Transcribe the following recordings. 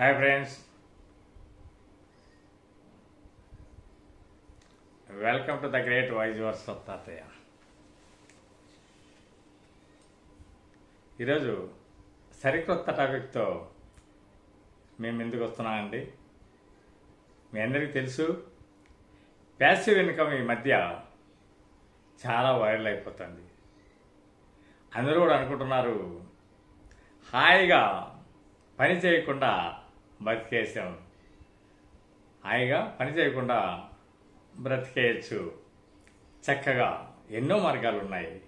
Hi friends. Welcome to the great voice verse of తాతయ్య. ఈరోజు సరికొత్త టాపిక్తో మేము ఎందుకు వస్తున్నామండి? మీ అందరికీ తెలుసు ప్యాసివ్ ఇన్కమ్ ఈ మధ్య చాలా వైరల్ అయిపోతుంది. అందరూ కూడా అనుకుంటున్నారు హాయిగా పని చేయకుండా బతికేసాం హాయిగా పని చేయకుండా బ్రతికేయచ్చు. చక్కగా ఎన్నో మార్గాలు ఉన్నాయి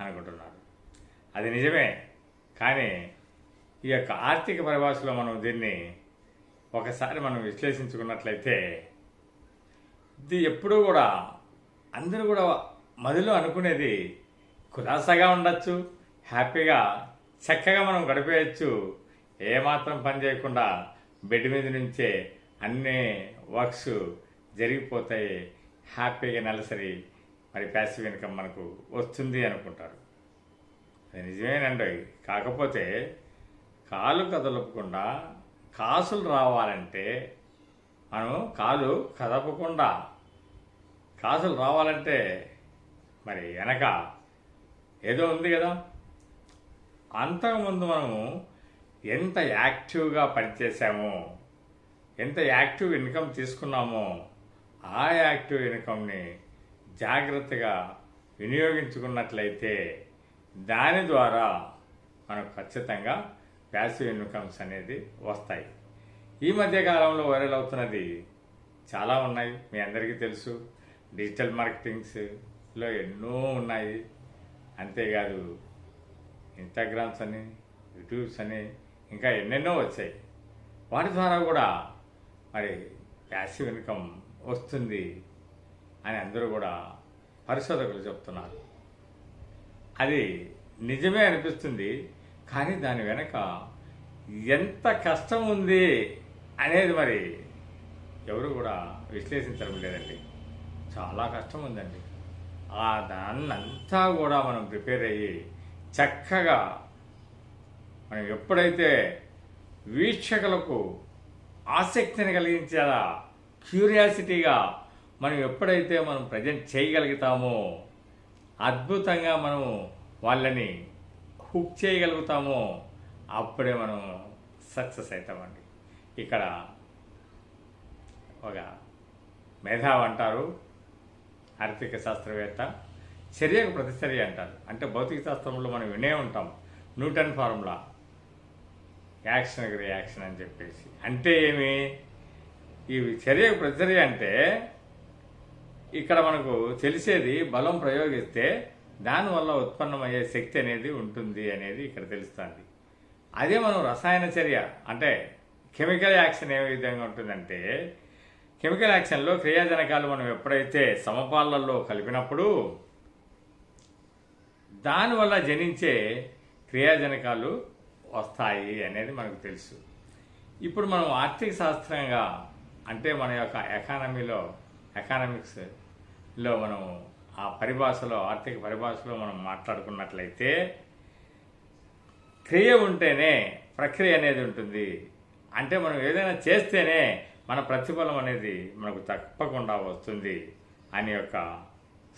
అనుకుంటున్నారు అది నిజమే. కానీ ఈ యొక్క ఆర్థిక పరిభాషలో మనం దీన్ని ఒకసారి మనం విశ్లేషించుకున్నట్లయితే ఇది ఎప్పుడూ కూడా అందరూ కూడా మదిలో అనుకునేది కులాసాగా ఉండొచ్చు హ్యాపీగా చక్కగా మనం గడిపేయచ్చు ఏమాత్రం పని చేయకుండా బెడ్ మీద నుంచే అన్ని వర్క్స్ జరిగిపోతాయి. హ్యాపీగా నెలసరి మరి ప్యాసివ్ ఇన్కమ్ మనకు వస్తుంది అనుకుంటారు. అది నిజమేనండి. కాకపోతే కాలు కదలపకుండా కాసులు రావాలంటే మనం కాలు కదపకుండా కాసులు రావాలంటే మరి వెనక ఏదో ఉంది కదా. అంతకుముందు మనము ఎంత యాక్టివ్గా పనిచేసామో ఎంత యాక్టివ్ ఇన్కమ్ తీసుకున్నామో ఆ యాక్టివ్ ఇన్కమ్ని జాగ్రత్తగా వినియోగించుకున్నట్లయితే దాని ద్వారా మనకు ఖచ్చితంగా ప్యాసివ్ ఇన్కమ్స్ అనేది వస్తాయి. ఈ మధ్యకాలంలో వైరల్ అవుతున్నది చాలా ఉన్నాయి మీ అందరికీ తెలుసు. డిజిటల్ మార్కెటింగ్స్లో ఎన్నో ఉన్నాయి. అంతేకాదు ఇన్స్టాగ్రామ్స్ అని యూట్యూబ్స్ అని ఇంకా ఎన్నెన్నో వచ్చాయి. వాటి ద్వారా కూడా మరి ప్యాసివ్ ఇన్కమ్ వస్తుంది అని అందరూ కూడా పరిశోధకులు చెప్తున్నారు. అది నిజమే అనిపిస్తుంది కానీ దాని వెనక ఎంత కష్టం ఉంది అనేది మరి ఎవరు కూడా విశ్లేషించడం లేదండి చాలా కష్టం ఉందండి. ఆ దాన్నంతా కూడా మనం ప్రిపేర్ అయ్యి చక్కగా మనం ఎప్పుడైతే వీక్షకులకు ఆసక్తిని కలిగించేలా క్యూరియాసిటీగా మనం ఎప్పుడైతే మనం ప్రజెంట్ చేయగలుగుతామో అద్భుతంగా మనం వాళ్ళని హుక్ చేయగలుగుతామో అప్పుడే మనం సక్సెస్ అవుతామండి. ఇక్కడ ఒక మేధావి అంటారు ఆర్థిక శాస్త్రవేత్త. చర్యకు ప్రతిచర్య అంటారు. అంటే భౌతిక శాస్త్రంలో మనం వినే ఉంటాం. Newton formula. యాక్షన్కి రియాక్షన్ అని చెప్పేసి. అంటే ఏమి? ఈ చర్యకు ప్రతిచర్య అంటే ఇక్కడ మనకు తెలిసేది బలం ప్రయోగిస్తే దానివల్ల ఉత్పన్నమయ్యే శక్తి అనేది ఉంటుంది అనేది ఇక్కడ తెలుస్తుంది. అదే మనం రసాయన చర్య అంటే కెమికల్ యాక్షన్ ఏ విధంగా ఉంటుందంటే కెమికల్ యాక్షన్లో క్రియాజనకాలు మనం ఎప్పుడైతే సమపాలల్లో కలిపినప్పుడు దానివల్ల జనించే క్రియాజనకాలు వస్తాయి అనేది మనకు తెలుసు. ఇప్పుడు మనం ఆర్థిక శాస్త్రంగా అంటే మన యొక్క ఎకానమీలో ఎకానమిక్స్లో మనం ఆ పరిభాషలో ఆర్థిక పరిభాషలో మనం మాట్లాడుకున్నట్లయితే క్రియ ఉంటేనే ప్రక్రియ అనేది ఉంటుంది. అంటే మనం ఏదైనా చేస్తేనే మన ప్రతిఫలం అనేది మనకు తప్పకుండా వస్తుంది అని యొక్క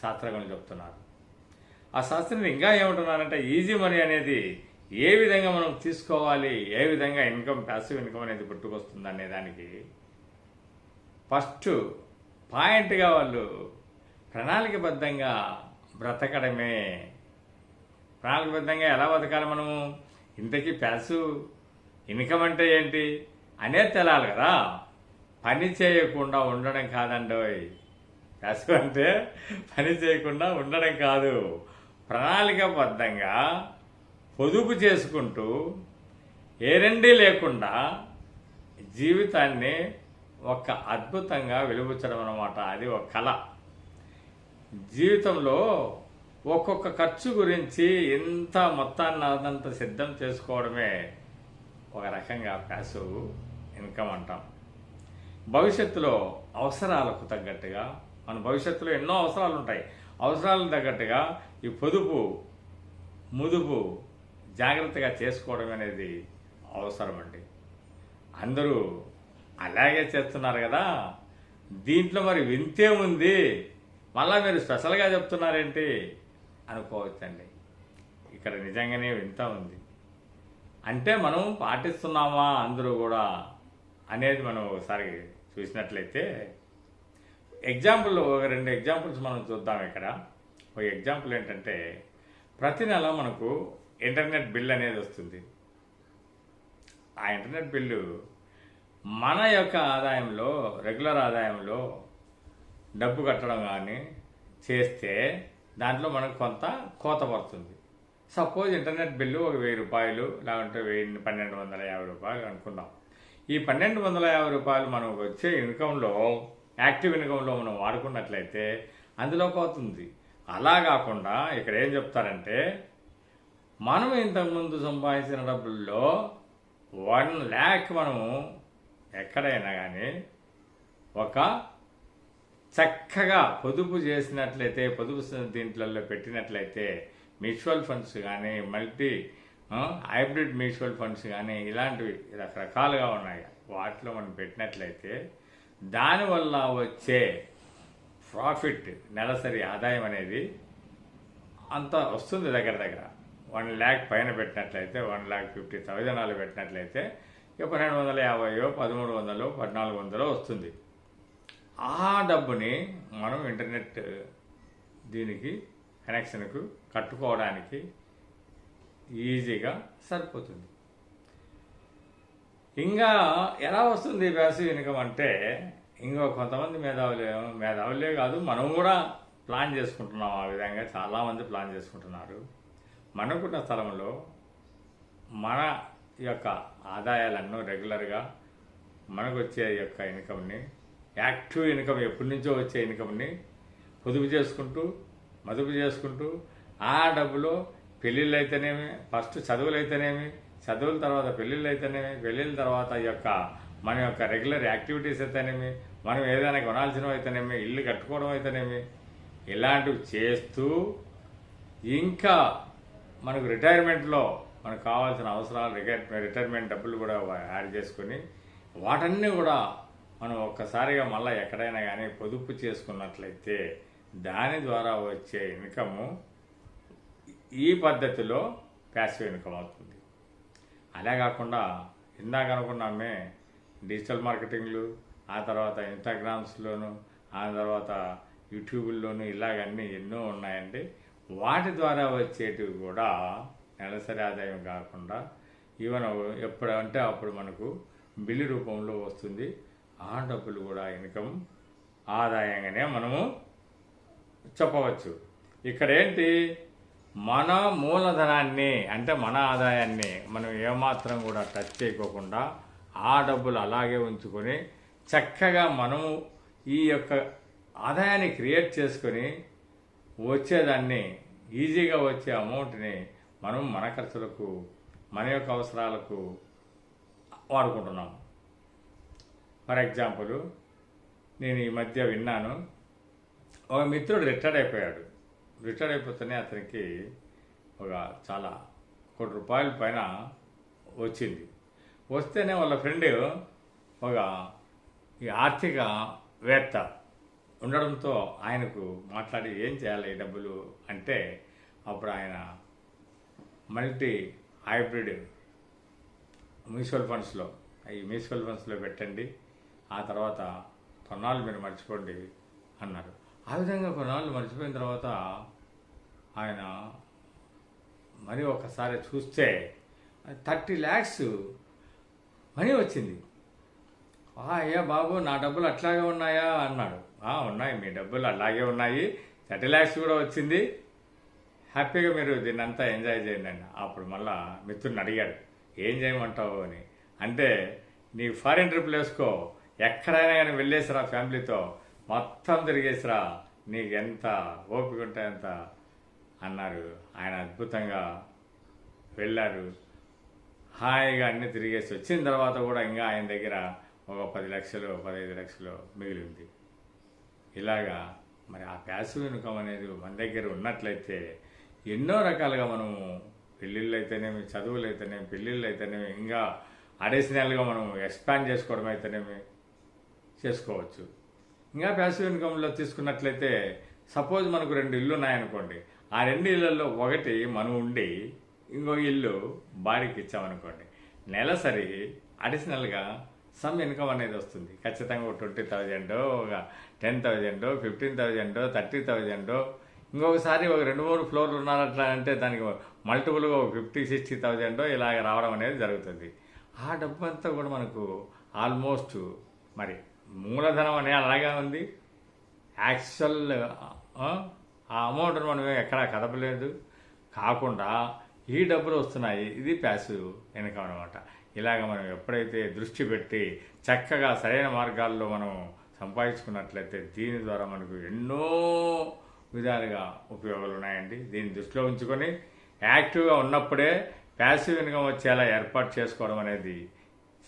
శాస్త్రజ్ఞులు చెప్తున్నారు. ఆ శాస్త్రం ఇంకా ఏమంటున్నారంటే ఈజీ మనీ అనేది ఏ విధంగా మనం తీసుకోవాలి? ఏ విధంగా ఇన్కమ్ ప్యాసివ్ ఇన్కమ్ అనేది పుట్టుకొస్తుంది అనే దానికి ఫస్ట్ పాయింట్గా వాళ్ళు ప్రణాళికబద్ధంగా బ్రతకడమే. ప్రణాళికబద్ధంగా ఎలా బతకాలి మనము? ఇంతకీ ప్యాసివ్ ఇన్కమ్ అంటే ఏంటి? అనేది తెలాలి కదా. పని చేయకుండా ఉండడం కాదండోయ్. ప్యాసివ్ అంటే పని చేయకుండా ఉండడం కాదు. ప్రణాళికబద్ధంగా పొదుపు చేసుకుంటూ ఏరండి లేకుండా జీవితాన్ని ఒక అద్భుతంగా వెలుగుచ్చడం అన్నమాట. అది ఒక కళ. జీవితంలో ఒక్కొక్క ఖర్చు గురించి ఇంత మొత్తాన్ని అదంత సిద్ధం చేసుకోవడమే ఒక రకంగా ప్యాసివ్ ఇన్కమ్ అంటాం. భవిష్యత్తులో అవసరాలకు తగ్గట్టుగా మన భవిష్యత్తులో ఎన్నో అవసరాలు ఉంటాయి. అవసరాలకు తగ్గట్టుగా ఈ పొదుపు ముదుపు జాగ్రత్తగా చేసుకోవడం అనేది అవసరం అండి అందరూ అలాగే చేస్తున్నారు కదా దీంట్లో మరి వింతే ఉంది మళ్ళా మీరు స్పెషల్గా చెప్తున్నారేంటి అనుకోవచ్చండి. ఇక్కడ నిజంగానే వింత ఉంది. అంటే మనం పాటిస్తున్నామా అందరూ కూడా అనేది మనం ఒకసారి చూసినట్లయితే ఎగ్జాంపుల్ ఒక రెండు ఎగ్జాంపుల్స్ మనం చూద్దాం ఇక్కడ. ఒక ఎగ్జాంపుల్ ఏంటంటే ప్రతి నెల మనకు ఇంటర్నెట్ బిల్ అనేది వస్తుంది. ఆ ఇంటర్నెట్ బిల్లు మన యొక్క ఆదాయంలో రెగ్యులర్ ఆదాయంలో డబ్బు కట్టడం కానీ చేస్తే దాంట్లో మనకు కొంత కోత పడుతుంది. సపోజ్ ఇంటర్నెట్ బిల్లు ఒక వెయ్యి రూపాయలు లేకుంటే వెయ్యి పన్నెండు వందల యాభై రూపాయలు అనుకుందాం. ఈ పన్నెండు వందల యాభై రూపాయలు మనం వచ్చే ఇన్కంలో యాక్టివ్ ఇన్కంలో మనం వాడుకున్నట్లయితే అందులో అవుతుంది అలా కాకుండా ఇక్కడ ఏం చెప్తారంటే మనం ఇంతకుముందు సంపాదించిన డబ్బుల్లో వన్ ల్యాక్ మనము ఎక్కడైనా కానీ ఒక చక్కగా పొదుపు చేసినట్లయితే పొదుపు దీంట్లలో పెట్టినట్లయితే మ్యూచువల్ ఫండ్స్ కానీ మల్టీ హైబ్రిడ్ మ్యూచువల్ ఫండ్స్ కానీ ఇలాంటివి రకరకాలుగా ఉన్నాయి. వాటిలో మనం పెట్టినట్లయితే దానివల్ల వచ్చే ప్రాఫిట్ నెలసరి ఆదాయం అనేది అంత వస్తుంది దగ్గర దగ్గర. వన్ ల్యాక్ పైన పెట్టినట్లయితే వన్ ల్యాక్ ఫిఫ్టీ థౌజండ్ పెట్టినట్లయితే ఇక పన్నెండు వందల యాభైయో పదమూడు వందలు పద్నాలుగు వందలు వస్తుంది. ఆ డబ్బుని మనం ఇంటర్నెట్ దీనికి కనెక్షన్కు కట్టుకోవడానికి ఈజీగా సరిపోతుంది. ఇంకా ఎలా వస్తుంది వేసవి ఇన్కమ్ అంటే ఇంకో కొంతమంది మేధావులు మేధావులే కాదు మనం కూడా ప్లాన్ చేసుకుంటున్నాం ఆ విధంగా చాలామంది ప్లాన్ చేసుకుంటున్నారు. మనకున్న స్థలంలో మన యొక్క ఆదాయాలను రెగ్యులర్గా మనకు వచ్చే యొక్క ఇన్కమ్ని యాక్టివ్ ఇన్కమ్ ఎప్పటి నుంచో వచ్చే ఇన్కమ్ని పొదుపు చేసుకుంటూ మదుపు చేసుకుంటూ ఆ డబ్బులో పెళ్ళిళ్ళు అయితేనేమి ఫస్ట్ చదువులు అయితేనేమి చదువుల తర్వాత పెళ్ళిళ్ళు అయితేనేమి పెళ్ళిళ్ళ తర్వాత ఈ యొక్క మన యొక్క రెగ్యులర్ యాక్టివిటీస్ అయితేనేమి మనం ఏదైనా కొనాల్సినవి అయితేనేమి ఇల్లు కట్టుకోవడం అయితేనేమి ఇలాంటివి చేస్తూ ఇంకా మనకు రిటైర్మెంట్లో మనకు కావాల్సిన అవసరాలు రిటైర్మెంట్ డబ్బులు కూడా యాడ్ చేసుకొని వాటన్నీ కూడా మనం ఒక్కసారిగా మళ్ళీ ఎక్కడైనా కానీ పొదుపు చేసుకున్నట్లయితే దాని ద్వారా వచ్చే ఇన్కము ఈ పద్ధతిలో ప్యాసివ్ ఇన్కమ్ అవుతుంది. అలా కాకుండా ఇందాక అనుకున్నామే డిజిటల్ మార్కెటింగ్లు ఆ తర్వాత ఇన్స్టాగ్రామ్స్లోను ఆ తర్వాత యూట్యూబ్లోను ఇలాగన్నీ ఎన్నో ఉన్నాయండి. వాటి ద్వారా వచ్చేటివి కూడా నెలసరి ఆదాయం కాకుండా ఈవెన్ ఎప్పుడంటే అప్పుడు మనకు బిల్లు రూపంలో వస్తుంది. ఆ డబ్బులు కూడా ఇన్కమ్ ఆదాయంగానే మనము చెప్పవచ్చు. ఇక్కడ ఏంటి మన మూలధనాన్ని అంటే మన ఆదాయాన్ని మనం ఏమాత్రం కూడా టచ్ చేయకోకుండా ఆ డబ్బులు అలాగే ఉంచుకొని చక్కగా మనము ఈ యొక్క ఆదాయాన్ని క్రియేట్ చేసుకొని వచ్చేదాన్ని ఈజీగా వచ్చే అమౌంట్ని మనం మన ఖర్చులకు మన యొక్క అవసరాలకు వాడుకుంటున్నాం. ఫర్ ఎగ్జాంపుల్ నేను ఈ మధ్య విన్నాను ఒక మిత్రుడు రిటైర్డ్ అయిపోయాడు. రిటైర్డ్ అయిపోతేనే అతనికి ఒక చాలా కోటి రూపాయల పైన వచ్చింది. వస్తేనే వాళ్ళ ఫ్రెండ్ ఒక ఈ ఆర్థిక వేత్త. ఉండడంతో ఆయనకు మాట్లాడి ఏం చేయాలి ఈ డబ్బులు అంటే అప్పుడు ఆయన మల్టీ హైబ్రిడ్ మ్యూచువల్ ఫండ్స్లో ఈ మ్యూచువల్ ఫండ్స్లో పెట్టండి ఆ తర్వాత కొన్నాళ్ళు మీరు మర్చిపోండి అన్నారు. ఆ విధంగా కొన్నాళ్ళు మర్చిపోయిన తర్వాత ఆయన మరి ఒకసారి చూస్తే థర్టీ ల్యాక్స్ మనీ వచ్చింది. అయ్యా బాబు నా డబ్బులు అట్లాగే ఉన్నాయా? అన్నాడు. "ఆ, ఉన్నాయి మీ డబ్బులు అలాగే ఉన్నాయి. థర్టీ ల్యాక్స్ కూడా వచ్చింది. హ్యాపీగా మీరు దీన్ని అంతా ఎంజాయ్ చేయండి అని అప్పుడు మళ్ళా మిత్రుని అడిగాడు. ఏం చేయమంటావు అని. అంటే నీ ఫారిన్ ట్రిప్లు వేసుకో. ఎక్కడైనా కానీ వెళ్ళేసిరా ఫ్యామిలీతో. మొత్తం తిరిగేసిరా. నీకు ఎంత ఓపిక ఉంటే ఎంత అన్నారు. ఆయన అద్భుతంగా వెళ్ళారు. హాయిగా అన్ని తిరిగేసి వచ్చిన తర్వాత కూడా ఇంకా ఆయన దగ్గర ఒక పది లక్షలు పదహైదు లక్షలు మిగిలింది. ఇలాగా మరి ఆ ప్యాసివ్ ఇన్కమ్ అనేది మన దగ్గర ఉన్నట్లయితే ఎన్నో రకాలుగా మనము పెళ్ళిళ్ళు అయితేనేమి చదువులు అయితేనేమి పెళ్ళిళ్ళు అయితేనేమి ఇంకా అడిషనల్గా మనం ఎక్స్పాండ్ చేసుకోవడం అయితేనేమి చేసుకోవచ్చు. ఇంకా ప్యాసివ్ ఇన్కమ్లో తీసుకున్నట్లయితే సపోజ్ మనకు రెండు ఇల్లు ఉన్నాయనుకోండి ఆ రెండు ఇళ్ళల్లో ఒకటి మనం ఉండి ఇంకో ఇల్లు బాడీకి ఇచ్చామనుకోండి నెలసరి అడిషనల్గా సమ్ ఇన్కమ్ అనేది వస్తుంది. ఖచ్చితంగా ఒక ట్వంటీ థౌజండ్ ఒక ten thousand fifteen thousand thirty thousand ఇంకొకసారి ఒక రెండు మూడు ఫ్లోర్లు ఉన్నారట్లా అంటే దానికి మల్టిపుల్గా ఒక ఫిఫ్టీ సిక్స్టీ థౌజండ్ ఇలాగ రావడం అనేది జరుగుతుంది. ఆ డబ్బు అంతా కూడా మనకు ఆల్మోస్ట్ మరి మూలధనం అనేది అలాగే ఉంది. యాక్చువల్ ఆ అమౌంట్ని మనం ఎక్కడా కదపలేదు. కాకుండా ఈ డబ్బులు వస్తున్నాయి. ఇది ప్యాసివ్ ఇన్కమ్ అనమాట ఇలాగ మనం ఎప్పుడైతే దృష్టి పెట్టి చక్కగా సరైన మార్గాల్లో మనం సంపాదించుకున్నట్లయితే దీని ద్వారా మనకు ఎన్నో విధాలుగా ఉపయోగాలు ఉన్నాయండి. దీన్ని దృష్టిలో ఉంచుకొని యాక్టివ్గా ఉన్నప్పుడే ప్యాసివ్ ఇన్కమ్ వచ్చేలా ఏర్పాటు చేసుకోవడం అనేది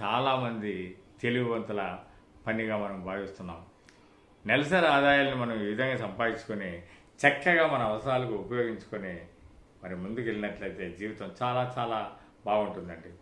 చాలామంది తెలివివంతుల పనిగా మనం భావిస్తున్నాం. నెలసరి ఆదాయాలను మనం ఈ విధంగా సంపాదించుకొని చక్కగా మన అవసరాలకు ఉపయోగించుకొని మరి ముందుకు వెళ్ళినట్లయితే జీవితం చాలా చాలా బాగుంటుందండి.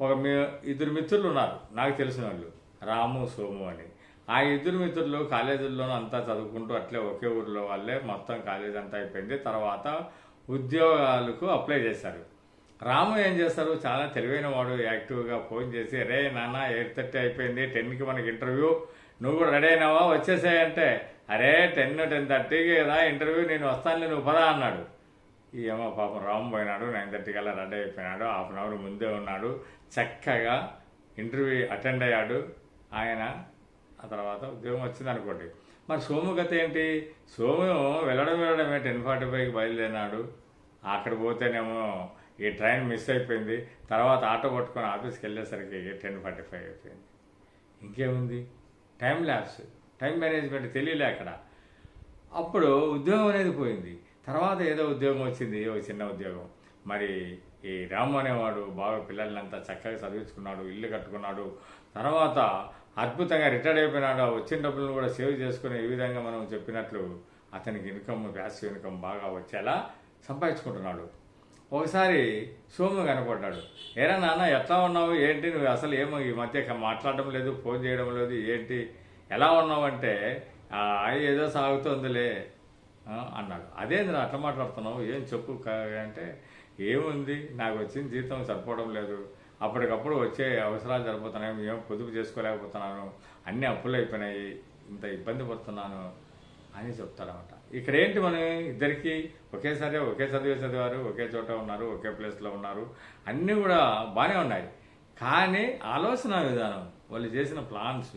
ఒక మీ ఇద్దరు మిత్రులు ఉన్నారు. నాకు తెలిసిన వాళ్ళు. రాము సోము అని. ఆ ఇద్దరు మిత్రులు కాలేజీల్లోనూ అంతా చదువుకుంటూ అట్లే ఒకే ఊరిలో వాళ్ళే. మొత్తం కాలేజ్ అంతా అయిపోయింది. తర్వాత ఉద్యోగాలకు అప్లై చేశారు. రాము ఏం చేస్తారు? చాలా తెలివైన వాడు. యాక్టివ్గా ఫోన్ చేసి రే నాన్న ఎయిట్ థర్టీ అయిపోయింది. టెన్కి మనకి ఇంటర్వ్యూ. నువ్వు కూడా రెడీ అయినావా? వచ్చేసాయంటే అరే టెన్ టెన్ థర్టీకి రా ఇంటర్వ్యూ. నేను వస్తాను నువ్వు పదా అన్నాడు. ఏమో పాపం రాము పోయినాడు. నైన్ థర్టీ కల్లా రెడీ అయిపోయినాడు. హాఫ్ అన్ అవర్ ముందే ఉన్నాడు. చక్కగా ఇంటర్వ్యూ అటెండ్ అయ్యాడు. ఆయన ఆ తర్వాత ఉద్యోగం వచ్చింది అనుకోండి. మరి సోము గత ఏంటి? సోము వెళ్ళడం వెళ్ళడమే టెన్ ఫార్టీ ఫైవ్కి బయలుదేరినాడు. అక్కడ పోతేనేమో ఈ ట్రైన్ మిస్ అయిపోయింది. తర్వాత ఆటో పట్టుకొని ఆఫీస్కి వెళ్ళేసరికి టెన్ ఫార్టీ ఫైవ్ అయిపోయింది. ఇంకేముంది? Time labs. టైం మేనేజ్మెంట్ తెలియలే అక్కడ. అప్పుడు ఉద్యోగం అనేది పోయింది. తర్వాత ఏదో ఉద్యోగం వచ్చింది ఒక చిన్న ఉద్యోగం. మరి ఈ రాము అనేవాడు బాగా పిల్లల్నంతా చక్కగా చదివించుకున్నాడు ఇల్లు కట్టుకున్నాడు. తర్వాత అద్భుతంగా రిటైర్డ్ అయిపోయినాడు. వచ్చిన డబ్బులను కూడా సేవ్ చేసుకుని ఈ విధంగా మనం చెప్పినట్లు అతనికి ఇన్కమ్ ప్యాసివ్ ఇన్కమ్ బాగా వచ్చేలా సంపాదించుకుంటున్నాడు. ఒకసారి సోము కనపడ్డాడు. ఏరా నాన్న ఎట్లా ఉన్నావు? ఏంటి? నువ్వు అసలు ఏమో ఈ మధ్య మాట్లాడడం లేదు ఫోన్ చేయడం లేదు ఏంటి? ఎలా ఉన్నావంటే "ఆ, ఏదో సాగుతోందిలే అన్నాడు. అదేంద్రా అట్లా మాట్లాడుతున్నావు? ఏం చెప్పు అంటే ఏముంది? నాకు వచ్చిన జీతం సరిపోవడం లేదు. అప్పటికప్పుడు వచ్చే అవసరాలు సరిపోతున్నాయి. ఏం పొదుపు చేసుకోలేకపోతున్నాను. అన్ని అప్పులు అయిపోయినాయి. ఇంత ఇబ్బంది పడుతున్నాను అని చెప్తారన్నమాట. ఇక్కడ ఏంటి మనం ఇద్దరికి ఒకేసారి ఒకే చదివే చదివారు ఒకే చోట ఉన్నారు ఒకే ప్లేస్లో ఉన్నారు. అన్నీ కూడా బాగానే ఉన్నాయి. కానీ ఆలోచన విధానం వాళ్ళు చేసిన ప్లాన్స్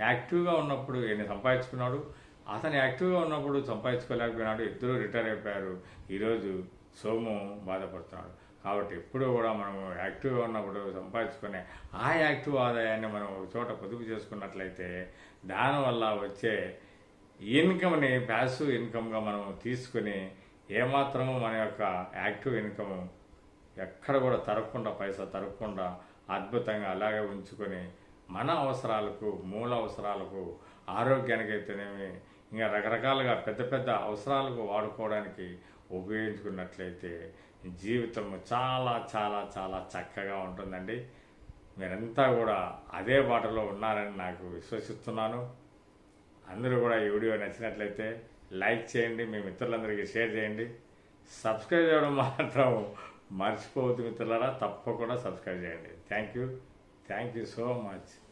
యాక్టివ్గా ఉన్నప్పుడు ఈయన సంపాదించుకున్నాడు అతను యాక్టివ్గా ఉన్నప్పుడు సంపాదించుకోలేకపోయినాడు ఇద్దరు రిటైర్ అయిపోయారు. ఈరోజు సోము బాధపడుతున్నాడు. కాబట్టి ఎప్పుడూ కూడా మనం యాక్టివ్గా ఉన్నప్పుడు సంపాదించుకునే ఆ యాక్టివ్ ఆదాయాన్ని మనం ఒక చోట పొదుపు చేసుకున్నట్లయితే దానివల్ల వచ్చే ఇన్కమ్ని ప్యాసివ్ ఇన్కమ్గా మనం తీసుకుని ఏమాత్రము మన యొక్క యాక్టివ్ ఇన్కమ్ ఎక్కడ కూడా తరగకుండా పైసా తరగకుండా అద్భుతంగా అలాగే ఉంచుకొని మన అవసరాలకు మూల అవసరాలకు ఆరోగ్యానికి అయితేనేమి ఇంకా రకరకాలుగా పెద్ద పెద్ద అవసరాలకు వాడుకోవడానికి ఉపయోగించుకున్నట్లయితే జీవితం చాలా చాలా చాలా చక్కగా ఉంటుందండి. మీరంతా కూడా అదే బాటలో ఉన్నారని నాకు విశ్వసిస్తున్నాను. అందరూ కూడా ఈ వీడియో నచ్చినట్లయితే లైక్ చేయండి మీ మిత్రులందరికీ షేర్ చేయండి. సబ్స్క్రైబ్ చేయడం మాత్రం మర్చిపోవద్దు మిత్రులారా తప్పకుండా సబ్స్క్రైబ్ చేయండి. Thank you. Thank you so much.